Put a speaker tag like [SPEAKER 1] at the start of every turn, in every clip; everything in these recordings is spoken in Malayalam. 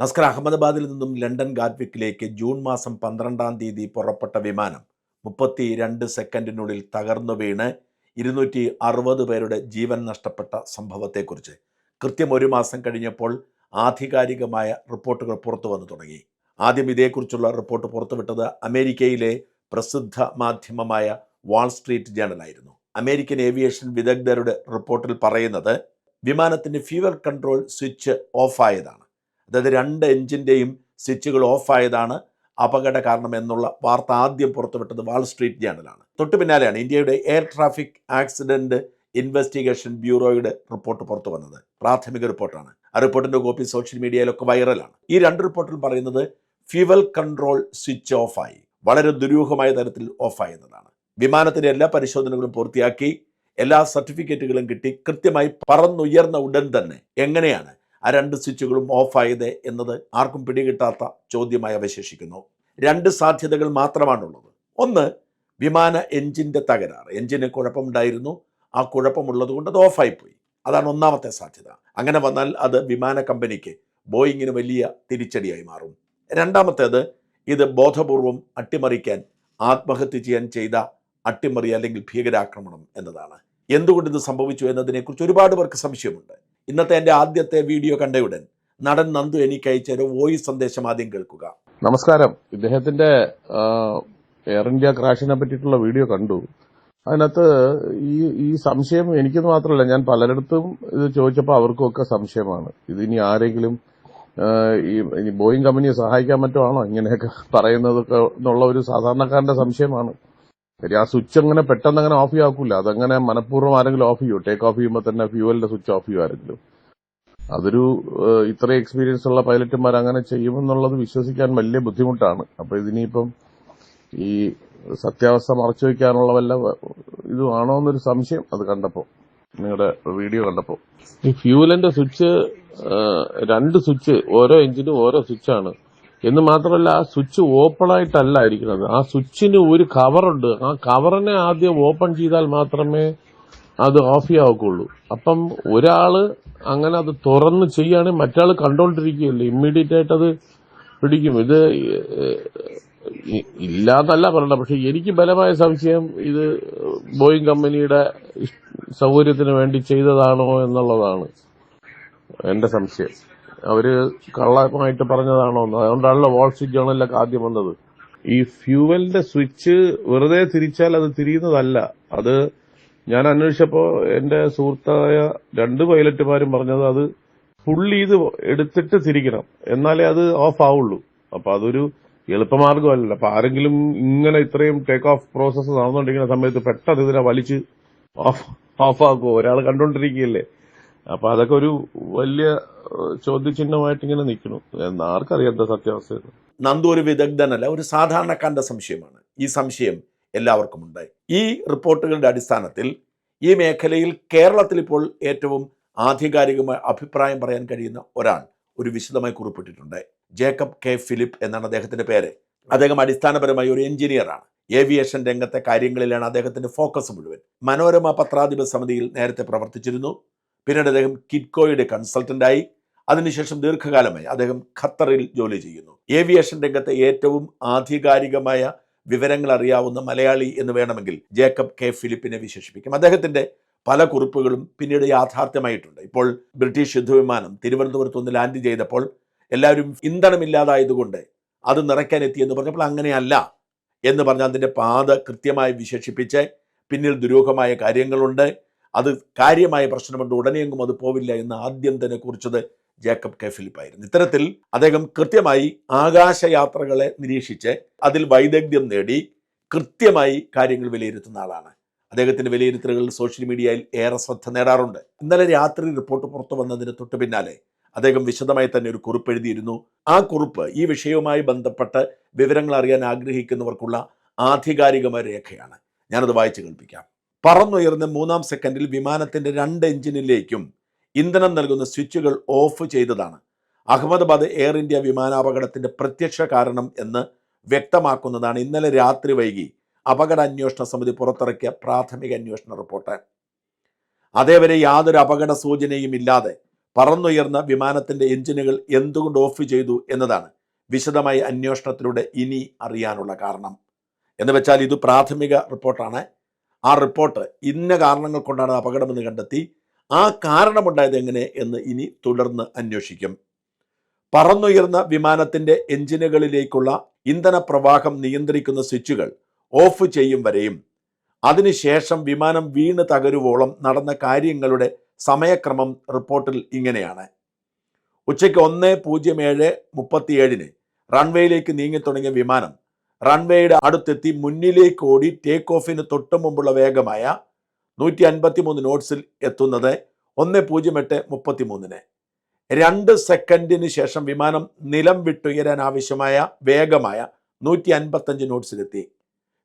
[SPEAKER 1] നസ്കർ അഹമ്മദാബാദിൽ നിന്നും ലണ്ടൻ ഗാറ്റ്വിക്കിലേക്ക് ജൂൺ മാസം പന്ത്രണ്ടാം തീയതി പുറപ്പെട്ട വിമാനം മുപ്പത്തി രണ്ട് സെക്കൻഡിനുള്ളിൽ തകർന്നു വീണ് ഇരുന്നൂറ്റി അറുപത് പേരുടെ ജീവൻ നഷ്ടപ്പെട്ട സംഭവത്തെക്കുറിച്ച്. കൃത്യം ഒരു മാസം കഴിഞ്ഞപ്പോൾ ആധികാരികമായ റിപ്പോർട്ടുകൾ പുറത്തു വന്നു തുടങ്ങി. ആദ്യം ഇതേക്കുറിച്ചുള്ള റിപ്പോർട്ട് പുറത്തുവിട്ടത് അമേരിക്കയിലെ പ്രസിദ്ധ മാധ്യമമായ വാൾ സ്ട്രീറ്റ് ജേണലായിരുന്നു അമേരിക്കൻ ഏവിയേഷൻ വിദഗ്ധരുടെ റിപ്പോർട്ടിൽ പറയുന്നത് വിമാനത്തിന്റെ ഫ്യൂവൽ കൺട്രോൾ സ്വിച്ച് ഓഫായതാണ് അതായത് രണ്ട് എഞ്ചിന്റെയും സ്വിച്ചുകൾ ഓഫായതാണ് അപകട കാരണം എന്നുള്ള വാർത്ത ആദ്യം പുറത്തുവിട്ടത് വാൾ സ്ട്രീറ്റ് ജേണലാണ്. തൊട്ടു പിന്നാലെയാണ് ഇന്ത്യയുടെ എയർ ട്രാഫിക് ആക്സിഡന്റ് ഇൻവെസ്റ്റിഗേഷൻ ബ്യൂറോയുടെ റിപ്പോർട്ട് പുറത്തു വന്നത്. പ്രാഥമിക റിപ്പോർട്ടാണ്. ആ റിപ്പോർട്ടിന്റെ കോപ്പി സോഷ്യൽ മീഡിയയിലൊക്കെ വൈറലാണ്. ഈ രണ്ട് റിപ്പോർട്ടിൽ പറയുന്നത് ഫ്യുവൽ കൺട്രോൾ സ്വിച്ച് ഓഫായി. വളരെ ദുരൂഹമായ തരത്തിൽ ഓഫായെന്നതാണ്. വിമാനത്തിന്റെ എല്ലാ പരിശോധനകളും പൂർത്തിയാക്കി. എല്ലാ സർട്ടിഫിക്കറ്റുകളും കിട്ടി. കൃത്യമായി പറന്നുയർന്ന ഉടൻ തന്നെ എങ്ങനെയാണ് ആ രണ്ട് സ്വിച്ചുകളും ഓഫായത് എന്നത് ആർക്കും പിടികിട്ടാത്ത ചോദ്യമായി അവശേഷിക്കുന്നു. രണ്ട് സാധ്യതകൾ മാത്രമാണുള്ളത്. ഒന്ന് വിമാന എഞ്ചിന്റെ തകരാറ്. എഞ്ചിന് കുഴപ്പമുണ്ടായിരുന്നു. ആ കുഴപ്പമുള്ളത് കൊണ്ട് അത് ഓഫായിപ്പോയി അതാണ് ഒന്നാമത്തെ സാധ്യത. അങ്ങനെ വന്നാൽ അത് വിമാന കമ്പനിക്ക് ബോയിങ്ങിന് വലിയ തിരിച്ചടിയായി മാറും. രണ്ടാമത്തേത് ഇത് ബോധപൂർവം അട്ടിമറിക്കാൻ ആത്മഹത്യ ചെയ്യാൻ ചെയ്ത അട്ടിമറി അല്ലെങ്കിൽ ഭീകരാക്രമണം എന്നതാണ്. എന്തുകൊണ്ട് ഇത് സംഭവിച്ചു എന്നതിനെക്കുറിച്ച് ഒരുപാട് പേർക്ക് സംശയമുണ്ട്. ഇന്നത്തെ എന്റെ ആദ്യത്തെ വീഡിയോ കണ്ട ഉടൻ നടൻ നന്ദു എനിക്ക് അയച്ച ഒരു വോയിസ് സന്ദേശം ആദ്യം കേൾക്കുക.
[SPEAKER 2] നമസ്കാരം. ഇദ്ദേഹത്തിന്റെ എയർ ഇന്ത്യ ക്രാഷിനെ പറ്റിയിട്ടുള്ള വീഡിയോ കണ്ടു. അതിനകത്ത് ഈ ഈ സംശയം എനിക്കെന്ന് മാത്രമല്ല ഞാൻ പലരിടത്തും ഇത് ചോദിച്ചപ്പോൾ അവർക്കൊക്കെ സംശയമാണ്. ഇതിനി ആരെങ്കിലും ഈ ഇനി ബോയിങ് കമ്പനിയെ സഹായിക്കാൻ പറ്റുവാണോ? ഇങ്ങനെയൊക്കെ പറയുന്നതൊക്കെ എന്നുള്ള ഒരു സാധാരണക്കാരന്റെ സംശയമാണ്. കാര്യം ആ സ്വിച്ച് അങ്ങനെ പെട്ടെന്ന് അങ്ങനെ ഓഫ് ചെയ്യാക്കൂല അതങ്ങനെ മനഃപൂർവം ആരെങ്കിലും ഓഫ് ചെയ്യൂ? ടേക്ക് ഓഫ് ചെയ്യുമ്പോൾ തന്നെ ഫ്യൂവലിന്റെ സ്വിച്ച് ഓഫ് ചെയ്യും ആരെങ്കിലും? അതൊരു ഇത്ര എക്സ്പീരിയൻസ് ഉള്ള പൈലറ്റുമാർ അങ്ങനെ ചെയ്യുമെന്നുള്ളത് വിശ്വസിക്കാൻ വലിയ ബുദ്ധിമുട്ടാണ്. അപ്പൊ ഇതിനിപ്പം ഈ സത്യാവസ്ഥ മറച്ചു വെക്കാനുള്ള വല്ല ഇതുമാണോ എന്നൊരു സംശയം അത് കണ്ടപ്പോ നിങ്ങളുടെ വീഡിയോ കണ്ടപ്പോ. ഈ ഫ്യൂവലിന്റെ സ്വിച്ച് രണ്ട് സ്വിച്ച് ഓരോ എഞ്ചിനും ഓരോ സ്വിച്ചാണ് എന്ന് മാത്രമല്ല ആ സ്വിച്ച് ഓപ്പൺ ആയിട്ടല്ല ഇരിക്കുന്നത്. ആ സ്വിച്ചിന് ഒരു കവറുണ്ട് ആ കവറിനെ ആദ്യം ഓപ്പൺ ചെയ്താൽ മാത്രമേ അത് ഓഫ് ചെയ്യാവുള്ളൂ അപ്പം ഒരാൾ അങ്ങനെ അത് തുറന്ന് ചെയ്യുകയാണെങ്കിൽ മറ്റാൾ കണ്ടോണ്ടിരിക്കുകയല്ലേ? ഇമ്മീഡിയറ്റ് ആയിട്ട് അത് പിടിക്കും. ഇത് ഇല്ലാന്നല്ല പറയണ്ട. പക്ഷെ എനിക്ക് ബലമായ സംശയം ഇത് ബോയിങ് കമ്പനിയുടെ സൗകര്യത്തിന് വേണ്ടി ചെയ്തതാണോ എന്നുള്ളതാണ് എന്റെ സംശയം. അവർ കള്ളമായിട്ട് പറഞ്ഞതാണോ അതുകൊണ്ടാണല്ലോ വാൾ സ്ട്രീറ്റ് ജേണലിലൊക്കെ ആദ്യം വന്നത്. ഈ ഫ്യൂവലിന്റെ സ്വിച്ച് വെറുതെ തിരിച്ചാൽ അത് തിരിയുന്നതല്ല. അത് ഞാൻ അന്വേഷിച്ചപ്പോ എന്റെ സുഹൃത്തായ രണ്ട് പൈലറ്റുമാരും പറഞ്ഞത് അത് ഫുള്ളി ഇത് എടുത്തിട്ട് തിരിക്കണം. എന്നാലേ അത് ഓഫ് ആവുള്ളൂ. അപ്പൊ അതൊരു എളുപ്പമാർഗമല്ല അപ്പൊ ആരെങ്കിലും ഇങ്ങനെ ഇത്രയും ടേക്ക് ഓഫ് പ്രോസസ്സ് നടന്നുകൊണ്ടിരിക്കുന്ന സമയത്ത് പെട്ടെന്ന് ഇതിനെ വലിച്ച് ഓഫ് ഓഫ് ആക്കുമോ ഒരാൾ കണ്ടോണ്ടിരിക്കുകയല്ലേ? അപ്പൊ അതൊക്കെ ഒരു വലിയ ചോദ്യചിഹ്നമായിട്ട് ഇങ്ങനെ നിൽക്കുന്നു. ആർക്കറിയാത്ത സത്യാവസ്ഥ?
[SPEAKER 1] നന്ദു ഒരു വിദഗ്ധനല്ല ഒരു സാധാരണക്കാരന്റെ സംശയമാണ്. ഈ സംശയം എല്ലാവർക്കും ഉണ്ടായി. ഈ റിപ്പോർട്ടുകളുടെ അടിസ്ഥാനത്തിൽ ഈ മേഖലയിൽ കേരളത്തിൽ ഇപ്പോൾ ഏറ്റവും ആധികാരികമായ അഭിപ്രായം പറയാൻ കഴിയുന്ന ഒരാൾ ഒരു വിശദമായി കുറിപ്പിട്ടിട്ടുണ്ട്. Jacob K. ഫിലിപ്പ് എന്നാണ് അദ്ദേഹത്തിന്റെ പേര്. അദ്ദേഹം അടിസ്ഥാനപരമായി ഒരു എഞ്ചിനീയറാണ്. ഏവിയേഷൻ രംഗത്തെ കാര്യങ്ങളിലാണ് അദ്ദേഹത്തിന്റെ ഫോക്കസ് മുഴുവൻ. മനോരമ പത്രാധിപ സമിതിയിൽ നേരത്തെ പ്രവർത്തിച്ചിരുന്നു. പിന്നീട് അദ്ദേഹം കിറ്റ്കോയുടെ കൺസൾട്ടന്റായി. അതിനുശേഷം ദീർഘകാലമായി അദ്ദേഹം ഖത്തറിൽ ജോലി ചെയ്യുന്നു. ഏവിയേഷൻ രംഗത്തെ ഏറ്റവും ആധികാരികമായ വിവരങ്ങൾ അറിയാവുന്ന മലയാളി എന്ന് വേണമെങ്കിൽ ജേക്കബ് കെ ഫിലിപ്പിനെ വിശേഷിപ്പിക്കും. അദ്ദേഹത്തിന്റെ പല കുറിപ്പുകളും പിന്നീട് യാഥാർത്ഥ്യമായിട്ടുണ്ട്. ഇപ്പോൾ ബ്രിട്ടീഷ് യുദ്ധവിമാനം തിരുവനന്തപുരത്ത് ഒന്ന് ലാൻഡ് ചെയ്തപ്പോൾ എല്ലാവരും ഇന്ധനമില്ലാതായതുകൊണ്ട് അത് നിറയ്ക്കാൻ എത്തി എന്ന് പറഞ്ഞപ്പോൾ അങ്ങനെയല്ല എന്ന് പറഞ്ഞ് അതിന്റെ പാത കൃത്യമായി വിശേഷിപ്പിച്ച് പിന്നിൽ ദുരൂഹമായ കാര്യങ്ങളുണ്ട്. അത് കാര്യമായ പ്രശ്നമുണ്ട്. ഉടനെയെങ്കും അത് പോവില്ല എന്ന് ആദ്യം തന്നെ കുറിച്ചത് ജേക്കബ് കെ ഫിലിപ്പായിരുന്നു ഇത്തരത്തിൽ അദ്ദേഹം കൃത്യമായി ആകാശയാത്രകളെ നിരീക്ഷിച്ച് അതിൽ വൈദഗ്ധ്യം നേടി കൃത്യമായി കാര്യങ്ങൾ വിലയിരുത്തുന്ന ആളാണ്. അദ്ദേഹത്തിന്റെ വിലയിരുത്തലുകൾ സോഷ്യൽ മീഡിയയിൽ ഏറെ ശ്രദ്ധ നേടാറുണ്ട്. ഇന്നലെ രാത്രി റിപ്പോർട്ട് പുറത്തു വന്നതിന് തൊട്ടു പിന്നാലെ അദ്ദേഹം വിശദമായി തന്നെ ഒരു കുറിപ്പ് എഴുതിയിരുന്നു. ആ കുറിപ്പ് ഈ വിഷയവുമായി ബന്ധപ്പെട്ട് വിവരങ്ങൾ അറിയാൻ ആഗ്രഹിക്കുന്നവർക്കുള്ള ആധികാരികമായ രേഖയാണ്. ഞാനത് വായിച്ചു കേൾപ്പിക്കാം. പറന്നുയർന്ന മൂന്നാം സെക്കൻഡിൽ വിമാനത്തിന്റെ രണ്ട് എഞ്ചിനിലേക്കും ഇന്ധനം നൽകുന്ന സ്വിച്ചുകൾ ഓഫ് ചെയ്തതാണ്. അഹമ്മദാബാദ് എയർ ഇന്ത്യ വിമാനാപകടത്തിന്റെ പ്രത്യക്ഷ കാരണം എന്ന് വ്യക്തമാക്കുന്നതാണ് ഇന്നലെ രാത്രി വൈകി അപകട അന്വേഷണ സമിതി പുറത്തിറക്കിയ പ്രാഥമിക അന്വേഷണ റിപ്പോർട്ട്. അതേവരെ യാതൊരു അപകട സൂചനയും ഇല്ലാതെ പറന്നുയർന്ന വിമാനത്തിന്റെ എഞ്ചിനുകൾ എന്തുകൊണ്ട് ഓഫ് ചെയ്തു എന്നതാണ് വിശദമായ അന്വേഷണത്തിലൂടെ ഇനി അറിയാനുള്ള കാരണം. എന്ന് വെച്ചാൽ ഇത് പ്രാഥമിക റിപ്പോർട്ടാണ്. ആ റിപ്പോർട്ട് ഇന്ന കാരണങ്ങൾ കൊണ്ടാണ് അപകടമെന്ന് കണ്ടെത്തി ആ കാരണമുണ്ടായത് എങ്ങനെ എന്ന് ഇനി തുടർന്ന് അന്വേഷിക്കും. പറന്നുയർന്ന വിമാനത്തിന്റെ എഞ്ചിനുകളിലേക്കുള്ള ഇന്ധന പ്രവാഹം നിയന്ത്രിക്കുന്ന സ്വിച്ചുകൾ ഓഫ് ചെയ്യും വരെയും അതിനുശേഷം വിമാനം വീണ് തകരുവോളം നടന്ന കാര്യങ്ങളുടെ സമയക്രമം റിപ്പോർട്ടിൽ ഇങ്ങനെയാണ്. ഉച്ചയ്ക്ക് ഒന്ന് പൂജ്യം ഏഴ് മുപ്പത്തിയേഴിന് റൺവേയിലേക്ക് നീങ്ങി തുടങ്ങിയ വിമാനം റൺവേയുടെ അടുത്തെത്തി മുന്നിലേക്ക് ഓടി ടേക്ക് ഓഫിന് തൊട്ടു മുമ്പുള്ള വേഗമായ നൂറ്റി അൻപത്തി മൂന്ന് നോട്ട്സിൽ എത്തുന്നത് ഒന്ന് പൂജ്യം എട്ട് മുപ്പത്തി മൂന്നിന് രണ്ട് സെക്കൻഡിന് ശേഷം വിമാനം നിലം വിട്ടുയരാൻ ആവശ്യമായ വേഗമായ നൂറ്റി അൻപത്തഞ്ച് നോട്ട്സിലെത്തി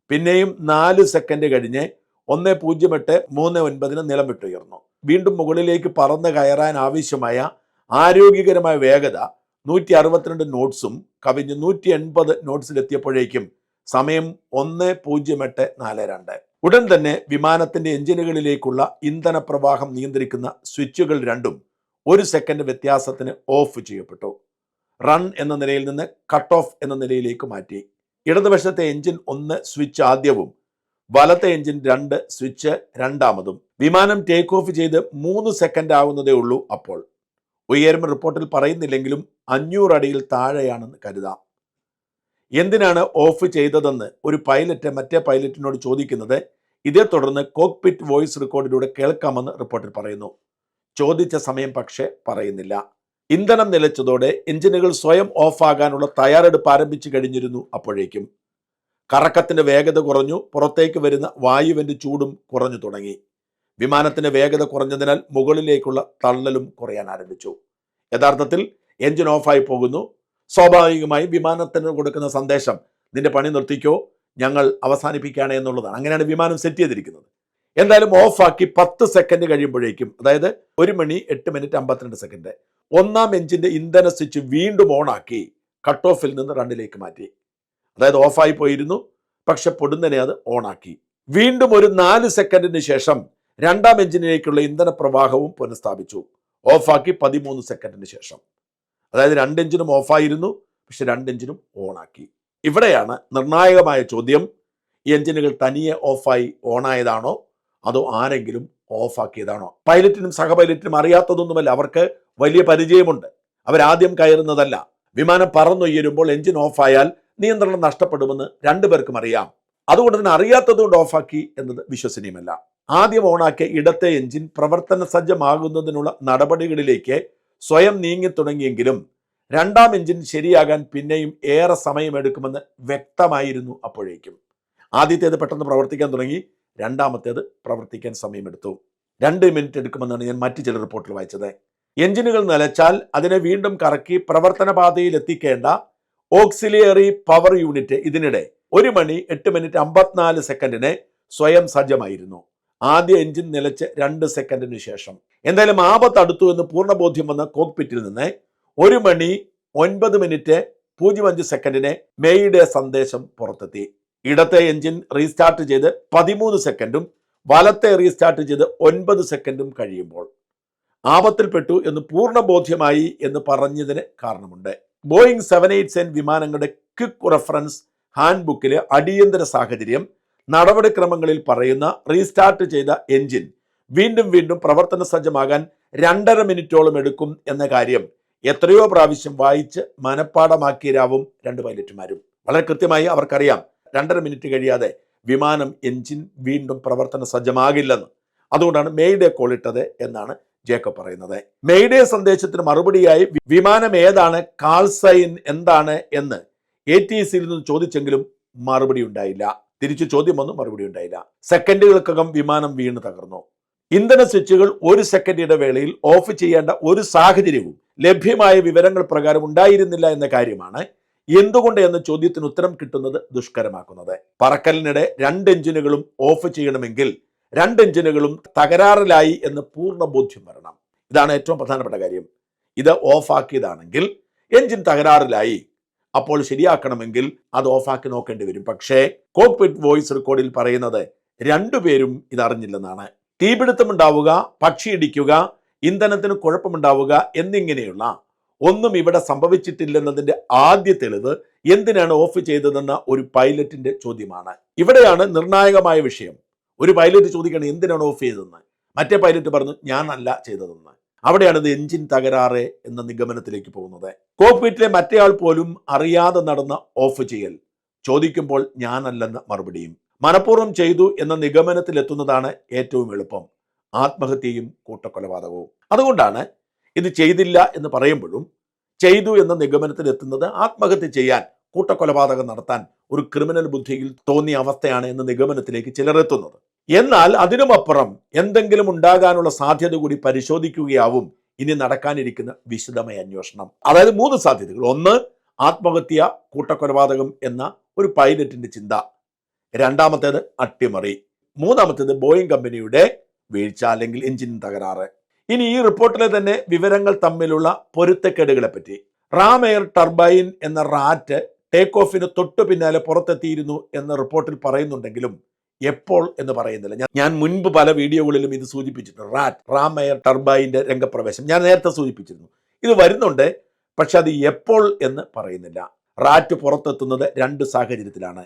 [SPEAKER 1] പിന്നെയും നാല് സെക്കൻഡ് കഴിഞ്ഞ് ഒന്ന് പൂജ്യം എട്ട് മൂന്ന് ഒൻപതിന് നിലം വിട്ടുയർന്നു വീണ്ടും മുകളിലേക്ക് പറന്ന് കയറാൻ ആവശ്യമായ ആരോഗ്യകരമായ വേഗത നൂറ്റി അറുപത്തിരണ്ട് നോട്ട്സും കവിഞ്ഞ് നൂറ്റി എൺപത് നോട്ട്സിലെത്തിയപ്പോഴേക്കും സമയം ഒന്ന് പൂജ്യം എട്ട് നാല് രണ്ട്. ഉടൻ തന്നെ വിമാനത്തിന്റെ എഞ്ചിനുകളിലേക്കുള്ള ഇന്ധന പ്രവാഹം നിയന്ത്രിക്കുന്ന സ്വിച്ചുകൾ രണ്ടും ഒരു സെക്കൻഡ് വ്യത്യാസത്തിന് ഓഫ് ചെയ്യപ്പെട്ടു. റൺ എന്ന നിലയിൽ നിന്ന് കട്ട് ഓഫ് എന്ന നിലയിലേക്ക് മാറ്റി. ഇടതുവശത്തെ എഞ്ചിൻ ഒന്ന് സ്വിച്ച് ആദ്യവും വലത്തെ എഞ്ചിൻ രണ്ട് സ്വിച്ച് രണ്ടാമതും. വിമാനം ടേക്ക് ഓഫ് ചെയ്ത് മൂന്ന് സെക്കൻഡ് ആവുന്നതേ ഉള്ളൂ അപ്പോൾ. ഉയരം റിപ്പോർട്ടിൽ പറയുന്നില്ലെങ്കിലും അഞ്ഞൂറ് അടിയിൽ താഴെയാണെന്ന് കരുതാം. എന്തിനാണ് ഓഫ് ചെയ്തതെന്ന് ഒരു പൈലറ്റ് മറ്റേ പൈലറ്റിനോട് ചോദിക്കുന്നത്? ഇതേ തുടർന്ന് കോക്പിറ്റ് വോയിസ് റെക്കോർഡിലൂടെ കേൾക്കാമെന്ന് റിപ്പോർട്ടിൽ പറയുന്നു. ചോദിച്ച സമയം പക്ഷേ പറയുന്നില്ല. ഇന്ധനം നിലച്ചതോടെ എഞ്ചിനുകൾ സ്വയം ഓഫാകാനുള്ള തയ്യാറെടുപ്പ് ആരംഭിച്ചു കഴിഞ്ഞിരുന്നു അപ്പോഴേക്കും. കറക്കത്തിന്റെ വേഗത കുറഞ്ഞു പുറത്തേക്ക് വരുന്ന വായുവിന്റെ ചൂടും കുറഞ്ഞു തുടങ്ങി. വിമാനത്തിന്റെ വേഗത കുറഞ്ഞതിനാൽ മുകളിലേക്കുള്ള തള്ളലും കുറയാൻ ആരംഭിച്ചു. യഥാർത്ഥത്തിൽ എഞ്ചിൻ ഓഫായി പോകുന്നു. സ്വാഭാവികമായി വിമാനത്തിന് കൊടുക്കുന്ന സന്ദേശം നിന്റെ പണി നിർത്തിക്കോ ഞങ്ങൾ അവസാനിപ്പിക്കുകയാണ് എന്നുള്ളതാണ്. അങ്ങനെയാണ് വിമാനം സെറ്റ് ചെയ്തിരിക്കുന്നത്. എന്തായാലും ഓഫാക്കി പത്ത് സെക്കൻഡ് കഴിയുമ്പോഴേക്കും അതായത് ഒരു മണി എട്ട് മിനിറ്റ് അമ്പത്തിരണ്ട് സെക്കൻഡ് ഒന്നാം എഞ്ചിന്റെ ഇന്ധന സ്വിച്ച് വീണ്ടും ഓണാക്കി കട്ട് ഓഫിൽ നിന്ന് റണ്ണിലേക്ക് മാറ്റി. അതായത് ഓഫായി പോയിരുന്നു പക്ഷെ പൊടുന്നനെ അത് ഓണാക്കി. വീണ്ടും ഒരു നാല് സെക്കൻഡിന് ശേഷം രണ്ടാം എഞ്ചിനിലേക്കുള്ള ഇന്ധന പ്രവാഹവും പുനഃസ്ഥാപിച്ചു. ഓഫാക്കി പതിമൂന്ന് സെക്കൻഡിന് ശേഷം. അതായത് രണ്ട് എഞ്ചിനും ഓഫായിരുന്നു പക്ഷെ രണ്ട് എഞ്ചിനും ഓണാക്കി. ഇവിടെയാണ് നിർണായകമായ ചോദ്യം ഈ എഞ്ചിനുകൾ തനിയെ ഓഫായി ഓണായതാണോ അതോ ആരെങ്കിലും ഓഫാക്കിയതാണോ? പൈലറ്റിനും സഹപൈലറ്റിനും അറിയാത്തതൊന്നുമല്ല അവർക്ക് വലിയ പരിചയമുണ്ട്. അവരാദ്യം കയറുന്നതല്ല. വിമാനം പറന്നുയരുമ്പോൾ എഞ്ചിൻ ഓഫായാൽ നിയന്ത്രണം നഷ്ടപ്പെടുമെന്ന് രണ്ടുപേർക്കും അറിയാം. അതുകൊണ്ട് തന്നെ അറിയാത്തത് കൊണ്ട് ഓഫാക്കി എന്നത് വിശ്വസനീയമല്ല. ആദ്യം ഓണാക്കിയ ഇടത്തെ എഞ്ചിൻ പ്രവർത്തന സജ്ജമാകുന്നതിനുള്ള നടപടികളിലേക്ക് സ്വയം നീങ്ങി തുടങ്ങിയെങ്കിലും രണ്ടാം എഞ്ചിൻ ശരിയാകാൻ പിന്നെയും ഏറെ സമയമെടുക്കുമെന്ന് വ്യക്തമായിരുന്നു അപ്പോഴേക്കും. ആദ്യത്തേത് പെട്ടെന്ന് പ്രവർത്തിക്കാൻ തുടങ്ങി രണ്ടാമത്തേത് പ്രവർത്തിക്കാൻ സമയമെടുത്തു. രണ്ട് മിനിറ്റ് എടുക്കുമെന്നാണ് ഞാൻ മറ്റു ചില റിപ്പോർട്ടിൽ വായിച്ചത്. എഞ്ചിനുകൾ നിലച്ചാൽ അതിനെ വീണ്ടും കറക്കി പ്രവർത്തന പാതയിൽ എത്തിക്കേണ്ട ഓക്സിലിയറി പവർ യൂണിറ്റ് ഇതിനിടെ ഒരു മണി എട്ട് മിനിറ്റ് അമ്പത്തിനാല് സെക്കൻഡിന് സ്വയം സജ്ജമായിരുന്നു. ആദ്യ എഞ്ചിൻ നിലച്ച് രണ്ട് സെക്കൻഡിന് ശേഷം. എന്തായാലും ആപത്ത് അടുത്തു എന്ന് പൂർണബോധ്യം വന്ന കോക്പിറ്റിൽ നിന്ന് ഒരു മണി ഒൻപത് മിനിറ്റ് പൂജ്യം അഞ്ച് സെക്കൻഡിന് മേയുടെ സന്ദേശം പുറത്തെത്തി. ഇടത്തെ എഞ്ചിൻ റീസ്റ്റാർട്ട് ചെയ്ത് പതിമൂന്ന് സെക്കൻഡും വലത്തെ റീസ്റ്റാർട്ട് ചെയ്ത് ഒൻപത് സെക്കൻഡും കഴിയുമ്പോൾ ആപത്തിൽപ്പെട്ടു എന്ന് പൂർണ ബോധ്യമായി എന്ന് പറഞ്ഞതിന് കാരണമുണ്ട്. ബോയിങ് സെവൻ എയ്റ്റ് സെൻ വിമാനങ്ങളുടെ ക്വിക്ക് റെഫറൻസ് ഹാൻഡ് ബുക്കിലെ അടിയന്തര സാഹചര്യം നടപടിക്രമങ്ങളിൽ പറയുന്ന റീസ്റ്റാർട്ട് ചെയ്ത എഞ്ചിൻ വീണ്ടും വീണ്ടും പ്രവർത്തന സജ്ജമാകാൻ രണ്ടര മിനിറ്റോളം എടുക്കും എന്ന കാര്യം എത്രയോ പ്രാവശ്യം വായിച്ച് മനഃപ്പാടമാക്കിയരാവും രണ്ട് പൈലറ്റുമാരും. വളരെ കൃത്യമായി അവർക്കറിയാം. രണ്ടര മിനിറ്റ് കഴിയാതെ വിമാനം എഞ്ചിൻ വീണ്ടും പ്രവർത്തന സജ്ജമാകില്ലെന്ന്. അതുകൊണ്ടാണ് മെയ്ഡേ കോൾ ഇട്ടത് എന്നാണ് ജേക്കബ് പറയുന്നത്. മെയ്ഡേ സന്ദേശത്തിന് മറുപടിയായി വിമാനം ഏതാണ് കാൾസൈൻ എന്താണ് എന്ന് എ ടി സിയിൽ നിന്ന് ചോദിച്ചെങ്കിലും മറുപടി ഉണ്ടായില്ല. തിരിച്ചു ചോദ്യം ഒന്നും മറുപടി ഉണ്ടായില്ല. സെക്കൻഡുകൾക്കകം വിമാനം വീണ് തകർന്നു. ഇന്ധന സ്വിച്ചുകൾ ഒരു സെക്കൻഡ് ഇടവേളയിൽ ഓഫ് ചെയ്യേണ്ട ഒരു സാഹചര്യവും ലഭ്യമായ വിവരങ്ങൾ പ്രകാരം ഉണ്ടായിരുന്നില്ല എന്ന കാര്യമാണ് എന്തുകൊണ്ട് എന്ന ചോദ്യത്തിന് ഉത്തരം കിട്ടുന്നത് ദുഷ്കരമാക്കുന്നത്. പറക്കലിനിടെ രണ്ട് എഞ്ചിനുകളും ഓഫ് ചെയ്യണമെങ്കിൽ രണ്ട് എഞ്ചിനുകളും തകരാറിലായി എന്ന് പൂർണ ബോധ്യം വരണം. ഇതാണ് ഏറ്റവും പ്രധാനപ്പെട്ട കാര്യം. ഇത് ഓഫാക്കിയതാണെങ്കിൽ എഞ്ചിൻ തകരാറിലായി. അപ്പോൾ ശരിയാക്കണമെങ്കിൽ അത് ഓഫാക്കി നോക്കേണ്ടി വരും. പക്ഷേ കോക്പിറ്റ് വോയിസ് റെക്കോർഡിൽ പറയുന്നത് രണ്ടുപേരും ഇതറിഞ്ഞില്ലെന്നാണ്. തീപിടുത്തമുണ്ടാവുക പക്ഷിയിടിക്കുക ഇന്ധനത്തിന് കുഴപ്പമുണ്ടാവുക എന്നിങ്ങനെയുള്ള ഒന്നും ഇവിടെ സംഭവിച്ചിട്ടില്ലെന്നതിന്റെ ആദ്യ തെളിവ് എന്തിനാണ് ഓഫ് ചെയ്തതെന്ന ഒരു പൈലറ്റിന്റെ ചോദ്യമാണ്. ഇവിടെയാണ് നിർണായകമായ വിഷയം. ഒരു പൈലറ്റ് ചോദിക്കണം എന്തിനാണ് ഓഫ് ചെയ്തതെന്ന്? മറ്റേ പൈലറ്റ് പറഞ്ഞു ഞാനല്ല ചെയ്തതെന്ന്. അവിടെയാണ് ഇത് എഞ്ചിൻ തകരാറ് എന്ന നിഗമനത്തിലേക്ക് പോകുന്നത്. കോക്പിറ്റിലെ മറ്റേയാൾ പോലും അറിയാതെ നടന്ന ഓഫ് ചെയ്യൽ. ചോദിക്കുമ്പോൾ ഞാനല്ലെന്ന മറുപടിയും. മനഃപൂർവം ചെയ്തു എന്ന നിഗമനത്തിലെത്തുന്നതാണ് ഏറ്റവും എളുപ്പം. ആത്മഹത്യയും കൂട്ടക്കൊലപാതകവും. അതുകൊണ്ടാണ് ഇത് ചെയ്തില്ല എന്ന് പറയുമ്പോഴും ചെയ്തു എന്ന നിഗമനത്തിൽ എത്തുന്നത് ആത്മഹത്യ ചെയ്യാൻ കൂട്ടക്കൊലപാതകം നടത്താൻ ഒരു ക്രിമിനൽ ബുദ്ധിയിൽ തോന്നിയ അവസ്ഥയാണ് എന്ന നിഗമനത്തിലേക്ക് ചിലർ എത്തുന്നത് എന്നാൽ അതിനുമപ്പുറം എന്തെങ്കിലും ഉണ്ടാകാനുള്ള സാധ്യത കൂടി പരിശോധിക്കുകയാവും ഇനി നടക്കാനിരിക്കുന്ന വിശദമായ അന്വേഷണം. അതായത് മൂന്ന് സാധ്യതകൾ. ഒന്ന് ആത്മഹത്യ കൂട്ടക്കൊലപാതകം എന്ന ഒരു പൈലറ്റിന്റെ ചിന്ത. രണ്ടാമത്തേത് അട്ടിമറി. മൂന്നാമത്തേത് ബോയിങ് കമ്പനിയുടെ വീഴ്ച അല്ലെങ്കിൽ എഞ്ചിൻ തകരാറ്. ഇനി ഈ റിപ്പോർട്ടിലെ തന്നെ വിവരങ്ങൾ തമ്മിലുള്ള പൊരുത്തക്കേടുകളെ പറ്റി റാം എയർ ടർബൈൻ എന്ന റാറ്റ് ടേക്ക് ഓഫിന് തൊട്ടു പിന്നാലെ പുറത്തെത്തിയിരുന്നു എന്ന റിപ്പോർട്ടിൽ പറയുന്നുണ്ടെങ്കിലും എപ്പോൾ എന്ന് പറയുന്നില്ല. ഞാൻ- മുൻപ് പല വീഡിയോകളിലും ഇത് സൂചിപ്പിച്ചിട്ടുണ്ട്. റാറ്റ് റാമയർ ടർബൈന്റെ രംഗപ്രവേശം. ഞാൻ നേരത്തെ സൂചിപ്പിച്ചിരുന്നു. ഇത് വരുന്നുണ്ട് പക്ഷെ അത് എപ്പോൾ എന്ന് പറയുന്നില്ല. റാറ്റ് പുറത്തെത്തുന്നത് രണ്ട് സാഹചര്യത്തിലാണ്.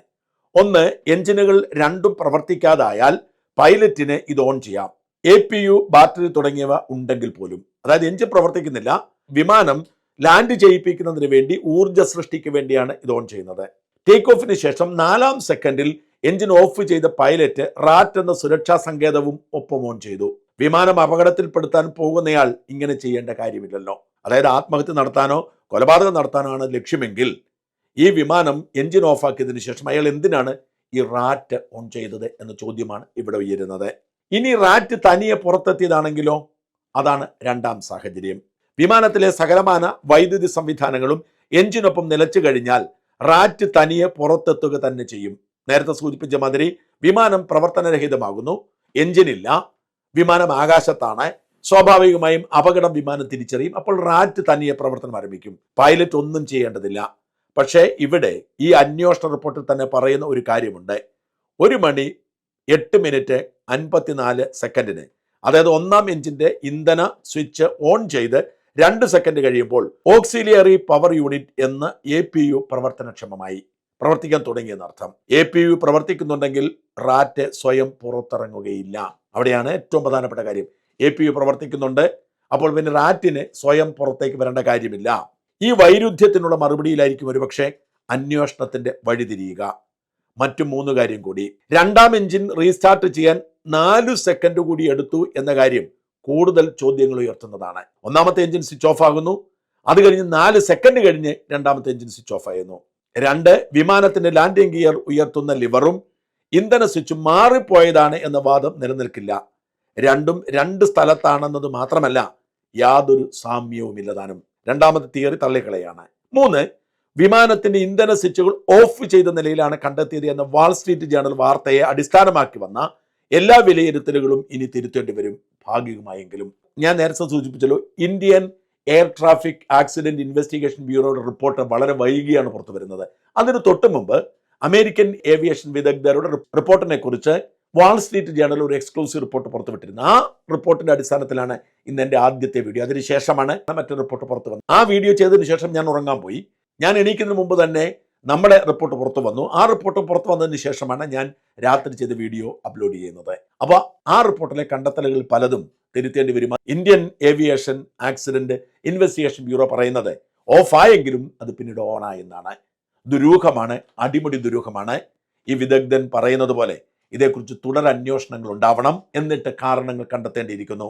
[SPEAKER 1] ഒന്ന് എഞ്ചിനുകൾ രണ്ടും പ്രവർത്തിക്കാതായാൽ പൈലറ്റിന് ഇത് ഓൺ ചെയ്യാം. എ പി യു ബാറ്ററി തുടങ്ങിയവ ഉണ്ടെങ്കിൽ പോലും. അതായത് എഞ്ചിൻ പ്രവർത്തിക്കുന്നില്ല വിമാനം ലാൻഡ് ചെയ്യിപ്പിക്കുന്നതിന് വേണ്ടി ഊർജ സൃഷ്ടിക്ക് വേണ്ടിയാണ് ഇത് ഓൺ ചെയ്യുന്നത്. ടേക്ക് ഓഫിന് ശേഷം നാലാം സെക്കൻഡിൽ എഞ്ചിൻ ഓഫ് ചെയ്ത പൈലറ്റ് റാറ്റ് എന്ന സുരക്ഷാ സങ്കേതവും ഒപ്പം ഓൺ ചെയ്തു. വിമാനം അപകടത്തിൽപ്പെടുത്താൻ പോകുന്നയാൾ ഇങ്ങനെ ചെയ്യേണ്ട കാര്യമില്ലല്ലോ. അതായത് ആത്മഹത്യ നടത്താനോ കൊലപാതകം നടത്താനോ ആണ് ലക്ഷ്യമെങ്കിൽ ഈ വിമാനം എഞ്ചിൻ ഓഫാക്കിയതിനു ശേഷം അയാൾ എന്തിനാണ് ഈ റാറ്റ് ഓൺ ചെയ്തത് എന്ന ചോദ്യമാണ് ഇവിടെ ഉയരുന്നത്. ഇനി റാറ്റ് തനിയെ പുറത്തെത്തിയതാണെങ്കിലോ? അതാണ് രണ്ടാം സാഹചര്യം. വിമാനത്തിലെ സകലമാന വൈദ്യുതി സംവിധാനങ്ങളും എഞ്ചിനൊപ്പം നിലച്ചു കഴിഞ്ഞാൽ റാറ്റ് തനിയെ പുറത്തെത്തുക തന്നെ ചെയ്യും. നേരത്തെ സൂചിപ്പിച്ച മാതിരി വിമാനം പ്രവർത്തനരഹിതമാകുന്നു എഞ്ചിനില്ല വിമാനം ആകാശത്താണ് സ്വാഭാവികമായും അപകടം വിമാനം തിരിച്ചറിയും അപ്പോൾ റാറ്റ് തനിയെ പ്രവർത്തനം ആരംഭിക്കും. പൈലറ്റ് ഒന്നും ചെയ്യേണ്ടതില്ല. പക്ഷേ ഇവിടെ ഈ അന്വേഷണ റിപ്പോർട്ടിൽ തന്നെ പറയുന്ന ഒരു കാര്യമുണ്ട്. ഒരു മണി എട്ട് മിനിറ്റ് അൻപത്തിനാല് സെക്കൻഡിന് അതായത് ഒന്നാം എഞ്ചിന്റെ ഇന്ധന സ്വിച്ച് ഓൺ ചെയ്ത് രണ്ട് സെക്കൻഡ് കഴിയുമ്പോൾ ഓക്സിലിയറി പവർ യൂണിറ്റ് എന്ന എ പി യു പ്രവർത്തനക്ഷമമായി. പ്രവർത്തിക്കാൻ തുടങ്ങിയെന്നർത്ഥം. എ പി യു പ്രവർത്തിക്കുന്നുണ്ടെങ്കിൽ റാറ്റ് സ്വയം പുറത്തിറങ്ങുകയില്ല. അവിടെയാണ് ഏറ്റവും പ്രധാനപ്പെട്ട കാര്യം. എ പി യു പ്രവർത്തിക്കുന്നുണ്ട് അപ്പോൾ പിന്നെ റാറ്റിന് സ്വയം പുറത്തേക്ക് വരേണ്ട കാര്യമില്ല. ഈ വൈരുദ്ധ്യത്തിനുള്ള മറുപടിയിലായിരിക്കും ഒരുപക്ഷെ അന്വേഷണത്തിന്റെ വഴിതിരിയുക മറ്റു മൂന്ന് കാര്യം കൂടി. രണ്ടാം എഞ്ചിൻ റീസ്റ്റാർട്ട് ചെയ്യാൻ നാലു സെക്കൻഡ് കൂടി എടുത്തു എന്ന കാര്യം കൂടുതൽ ചോദ്യങ്ങൾ ഉയർത്തുന്നതാണ്. ഒന്നാമത്തെ എഞ്ചിൻ സ്വിച്ച് ഓഫ് ആകുന്നു. അത് കഴിഞ്ഞ് നാല് സെക്കൻഡ് കഴിഞ്ഞ് രണ്ടാമത്തെ എഞ്ചിൻ സ്വിച്ച് ഓഫ് ആയിരുന്നു. രണ്ട് വിമാനത്തിന്റെ ലാൻഡിംഗ് ഗിയർ ഉയർത്തുന്ന ലിവറും ഇന്ധന സ്വിച്ചും മാറിപ്പോയതാണ് എന്ന വാദം നിലനിൽക്കില്ല. രണ്ടും രണ്ട് സ്ഥലത്താണെന്നത് മാത്രമല്ല യാതൊരു സാമ്യവുമില്ലതാനും. രണ്ടാമത്തെ തിയറി തള്ളിക്കളയാണ്. മൂന്ന് വിമാനത്തിന്റെ ഇന്ധന സ്വിച്ചുകൾ ഓഫ് ചെയ്ത നിലയിലാണ് കണ്ടെത്തിയത് എന്ന വാൾ സ്ട്രീറ്റ് ജേണൽ വാർത്തയെ അടിസ്ഥാനമാക്കി വന്ന എല്ലാ വിലയിരുത്തലുകളും ഇനി തിരുത്തേണ്ടി വരും ഭാഗികമായെങ്കിലും ഞാൻ നേരത്തെ സൂചിപ്പിച്ചല്ലോ Indian air traffic accident investigation ബ്യൂറോയുടെ report വളരെ വൈകിയാണ് പുറത്തു വരുന്നത്. അതിന് തൊട്ട് മുമ്പ് അമേരിക്കൻ ഏവിയേഷൻ വിദഗ്ധരുടെ റിപ്പോർട്ടിനെ കുറിച്ച് വാൾ സ്ട്രീറ്റ് ജേണൽ ഒരു എക്സ്ക്ലൂസീവ് റിപ്പോർട്ട് പുറത്തുവിട്ടിരുന്നു ആ റിപ്പോർട്ടിന്റെ അടിസ്ഥാനത്തിലാണ് ഇന്ന് എന്റെ ആദ്യത്തെ വീഡിയോ അതിനുശേഷമാണ് മറ്റൊരു റിപ്പോർട്ട് പുറത്തു വന്നത്. ആ വീഡിയോ ചെയ്തതിനു ശേഷം ഞാൻ ഉറങ്ങാൻ പോയി. ഞാൻ എണീക്കുന്നതിന് മുമ്പ് തന്നെ നമ്മുടെ റിപ്പോർട്ട് പുറത്തു വന്നു. ആ റിപ്പോർട്ട് പുറത്തു വന്നതിന് ശേഷമാണ് ഞാൻ രാത്രി ചെയ്ത വീഡിയോ അപ്ലോഡ് ചെയ്യുന്നത്. അപ്പോൾ ആ റിപ്പോർട്ടിലെ കണ്ടെത്തലുകൾ പലതും തിരുത്തേണ്ടി വരും Indian aviation accident investigation bureau പറയുന്നത് ഓഫായെങ്കിലും അത് പിന്നീട് ഓണായെന്നാണ് ദുരൂഹമാണ് അടിമുടി ദുരൂഹമാണ്. ഈ വിദഗ്ധൻ പറയുന്നത് പോലെ ഇതേക്കുറിച്ച് തുടർ അന്വേഷണങ്ങൾ ഉണ്ടാവണം എന്നിട്ട് കാരണങ്ങൾ കണ്ടെത്തേണ്ടിയിരിക്കുന്നു.